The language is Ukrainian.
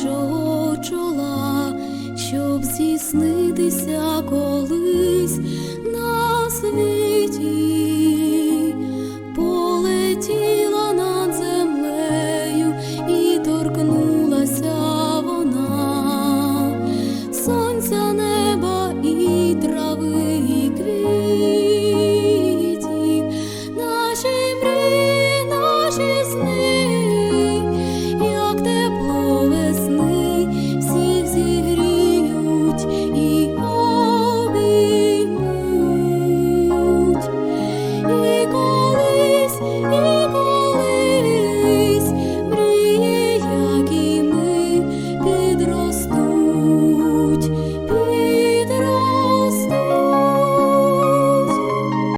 дівочого чола, щоб зіснитися колись на світі полетіти.